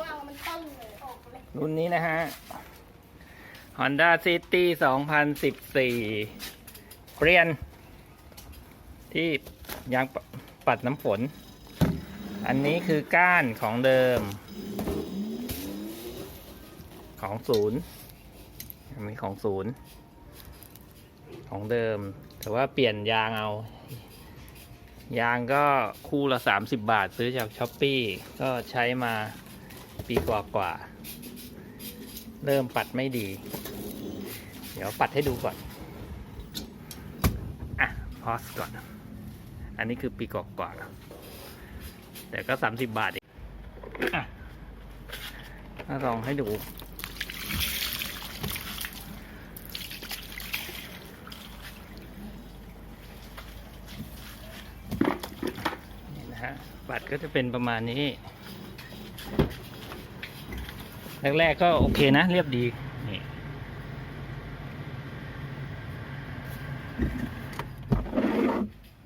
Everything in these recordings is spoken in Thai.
ว้าวมันตึ้งเลยออกเลยรุ่นนี้นะฮะ Honda City 2014เปลี่ยน ที่ยางปปัดน้ำฝน อันนี้คือก้านของเดิม ของศูนย์อันนี้ของศูนย์ ของเดิม แต่ว่าเปลี่ยนยางเอา ยางก็คู่ละ 30 บาทซื้อจากช้อปปี้ก็ใช้มา ปีกว่ากว่า เริ่มปัดไม่ดี เดี๋ยวปัดให้ดูก่อน อะพอสก่อน อันนี้คือปีกว่ากว่าแต่ก็30บาทอีกอะถ้าลองให้ดูนี่นะฮะบัตรก็จะเป็นประมาณนี้ แรกๆก็โอเคนะ เรียบดีนี่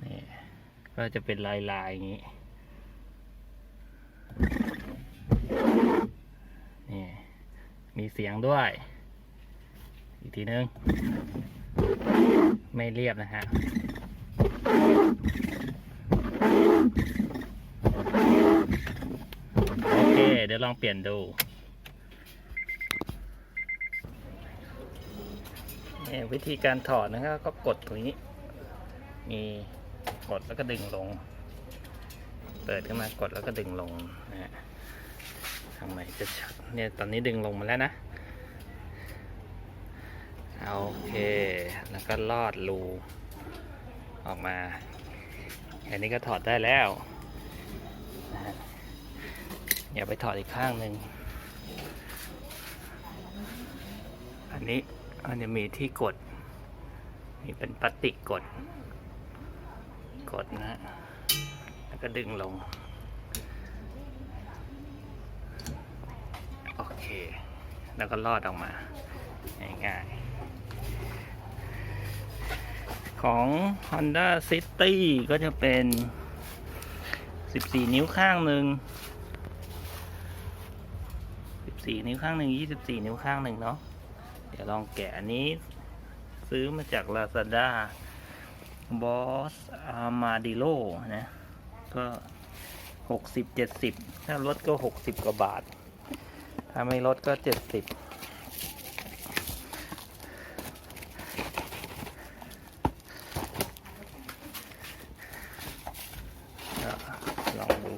นี่ก็จะเป็นลายลายๆอย่างนี้ นี่ มีเสียงด้วย อีกทีนึง ไม่เรียบนะฮะโอเค เดี๋ยวลองเปลี่ยนดู วิธีการถอดนะครับ ก็กดตรงนี้ มีกดแล้วก็ดึงลง เปิดขึ้นมากดแล้วก็ดึงลงนะฮะทางไหนจะชัดเนี่ยตอนนี้ดึงลงมาแล้วนะโอเค แล้วก็ลอดรูออกมา อันนี้ก็ถอดได้แล้วอย่าไปถอดอีกข้างหนึ่งอันนี้ มันจะมีที่กดนี่เป็นพลาสติกกด กดนะฮะแล้วก็ดึงลง โอเค แล้วก็ลอดออกมา ง่ายๆ ของ Honda City ก็จะเป็น 14 นิ้วข้างหนึ่ง14 นิ้วข้างหนึ่ง24 นิ้วข้างหนึ่งเนาะ เดี๋ยวลองแกะอันนี้ ซื้อมาจาก Lazada Boss Armadillo นะ ก็หกสิบเจ็ดสิบถ้าลดก็หกสิบกว่าบาท ถ้าไม่ลดก็เจ็ดสิบลองดู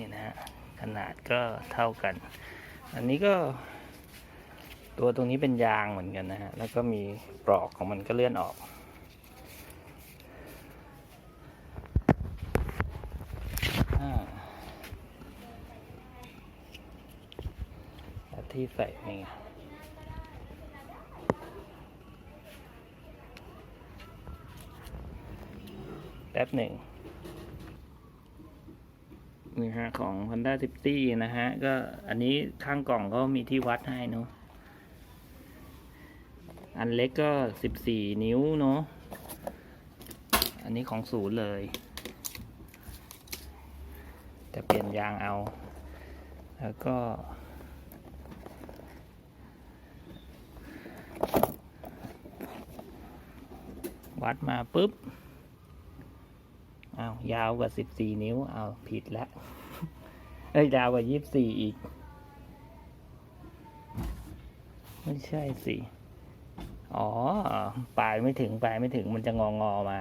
นี่นะฮะขนาดก็เท่ากัน อันนี้ก็ ตัวตรงนี้เป็นยางเหมือนกันนะฮะ แล้วก็มีปลอกของมันก็เลื่อนออกอแล้วที่ใส่นี่ไงแป๊บหนึ่ง นี่ฮะของ Honda City นะฮะ ก็อันนี้ข้างกล่องก็มีที่วัดให้เนาะอันเล็กก็ 14 นิ้วเนาะอันนี้ของศูนย์เลยแต่เปลี่ยนยางเอา แล้วก็ วัดมาปุ๊บอ้าวยาวกว่าสิบสี่นิ้ว เอาผิดแล้ว เอ้ยยาวกว่ายี่สิบสี่อีก ไม่ใช่สิ อ๋อ ปลายไม่ถึงปลายไม่ถึงมันจะงองอมา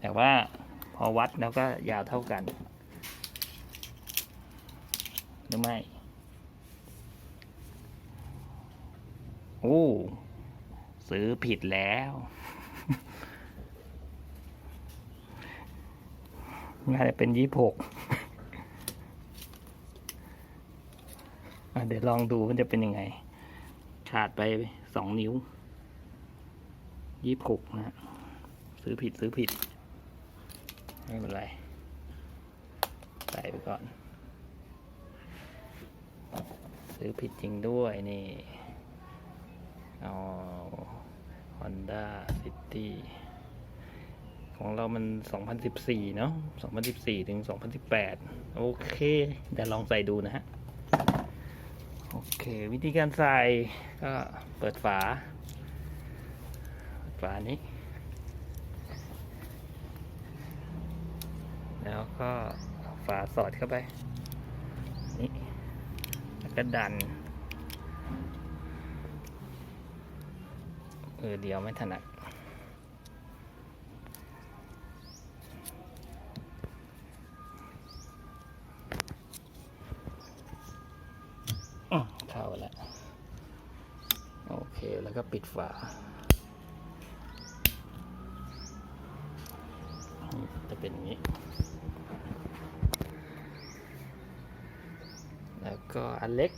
แต่ว่าพอวัดแล้วก็ยาวเท่ากัน หรือไม่ โอ้ ซื้อผิดแล้วน่าจะเป็นยี่หก เดี๋ยวลองดูมันจะเป็นยังไง ขาดไปสองนิ้วยี่หกนะฮะซื้อผิดซื้อผิด ไม่เป็นไร ใส่ไปก่อน ซื้อผิดจริงด้วยนี่ เอา Honda City ของเรามัน 2014 เนาะ2014 ถึง 2018 โอเค เดี๋ยวลองใส่ดูนะฮะ เค วิธีการใส่ก็เปิดฝา ฝานี้ แล้วก็ฝาสอดเข้าไป นี่แล้วก็ดันเออเดียวไม่ถนัด อืมเข้าแล้ว โอเค แล้วก็ ปิดฝาจะเป็นอย่างนี้ แล้วก็อันเล็ก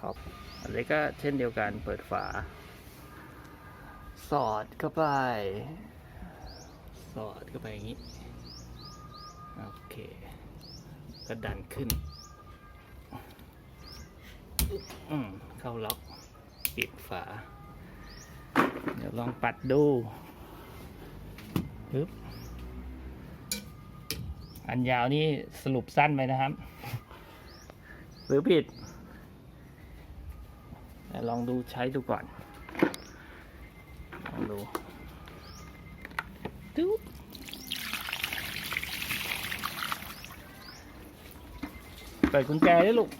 ครับอันเล็กก็เช่นเดียวกันเปิดฝา สอดเข้าไป สอดเข้าไปอย่างนี้ โอเค ก็ดันขึ้น อืมเข้าล็อก ปิดฝา เดี๋ยวลองปัดดูปึ๊บอันยาวนี่สรุปสั้นไปนะครับ หรือผิด ลองดูใช้ดูก่อน ลองดูดูเปิดกุญแจด้วยลูก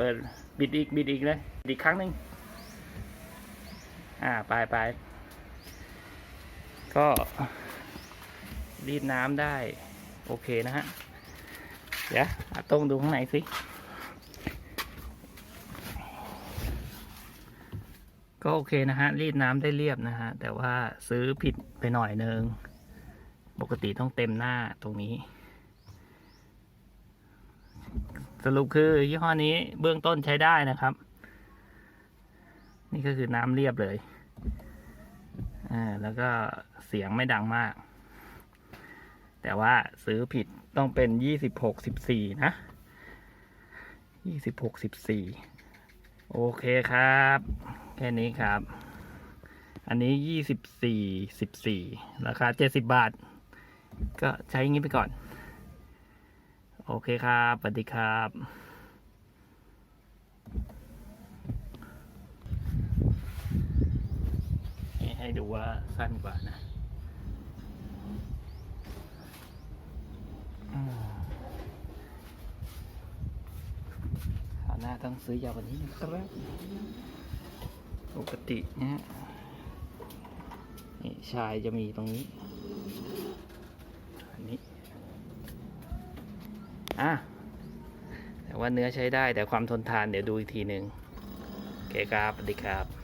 ปิดบิดอีกบิดอีกเลยบิดอีกครั้งหนึ่งอ่าไปไปก็รีดน้ำได้ โอเคนะฮะ เดี๋ยวต้องดูข้างในสิ ก็โอเคนะฮะ รีดน้ำได้เรียบนะฮะ แต่ว่าซื้อผิดไปหน่อยนึง ปกติต้องเต็มหน้าตรงนี้ สรุปคือยี่ห้อนี้เบื้องต้นใช้ได้นะครับ นี่ก็คือน้ำเรียบเลยอ่าแล้วก็เสียงไม่ดังมาก แต่ว่าซื้อผิดต้องเป็นยี่สิบหกสิบสี่นะยี่สิบหกสิบสี่โอเคครับ แค่นี้ครับ อันนี้ยี่สิบสี่สิบสี่ราคาเจ็ดสิบบาท ก็ใช้อย่างนี้ไปก่อน โอเคครับสวัสดีครับให้ดูว่าสั้นกว่านะอืมคราหน้าต้องซื้อยาวกว่านี้นะครับปกติเนี่ยนี่ชายจะมีตรงนี้ อันนี้ อะแต่ว่าเนื้อใช้ได้แต่ความทนทานเดี๋ยวดูอีกทีหนึ่งโอเคครับสวัสดีครับ